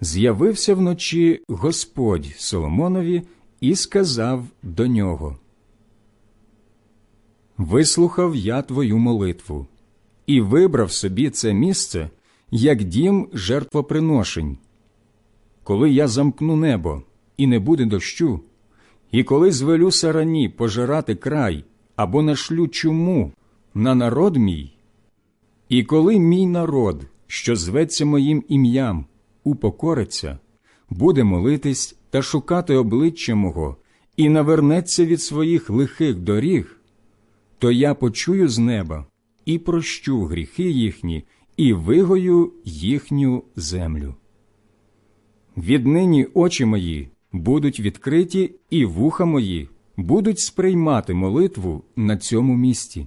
з'явився вночі Господь Соломонові і сказав до нього Вислухав я твою молитву і вибрав собі це місце як дім жертвоприношень. Коли я замкну небо і не буде дощу, і коли звелю сарані пожирати край або нашлю чуму на народ мій, і коли мій народ, що зветься моїм ім'ям, упокориться, буде молитись та шукати обличчя мого і навернеться від своїх лихих доріг, то я почую з неба і прощу гріхи їхні, і вигою їхню землю. Віднині очі мої будуть відкриті, і вуха мої будуть сприймати молитву на цьому місці.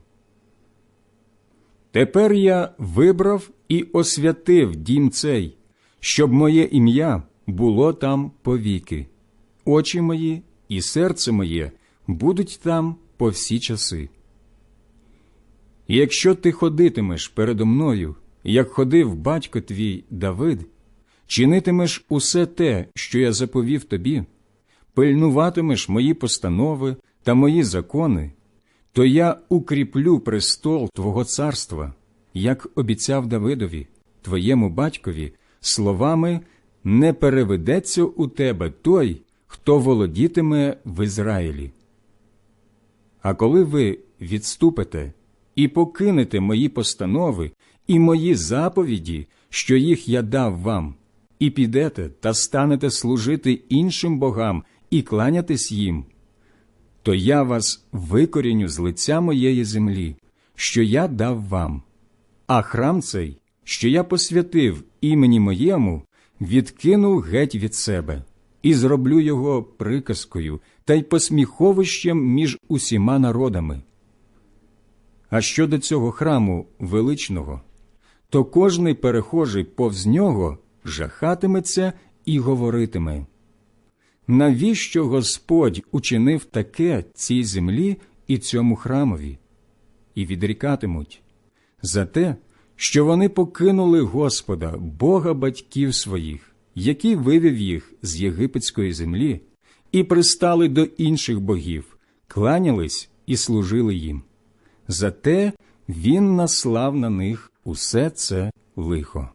Тепер я вибрав і освятив дім цей, щоб моє ім'я було там повіки. Очі мої і серце моє будуть там по всі часи. Якщо ти ходитимеш передо мною, як ходив батько твій Давид, чинитимеш усе те, що я заповів тобі, пильнуватимеш мої постанови та мої закони, то я укріплю престол Твого царства, як обіцяв Давидові, твоєму батькові, словами не переведеться у тебе той, хто володітиме в Ізраїлі. А коли ви відступите і покинете мої постанови і мої заповіді, що їх я дав вам, і підете та станете служити іншим богам і кланятись їм, то я вас викоріню з лиця моєї землі, що я дав вам, а храм цей, що я посвятив імені моєму, відкину геть від себе і зроблю його приказкою та й посміховищем між усіма народами. А щодо цього храму величного, то кожний перехожий повз нього жахатиметься і говоритиме навіщо Господь учинив таке цій землі і цьому храмові? І відрікатимуть за те, що вони покинули Господа, Бога батьків своїх, який вивів їх з єгипетської землі, і пристали до інших богів, кланялись і служили їм. Зате він наслав на них усе це лихо.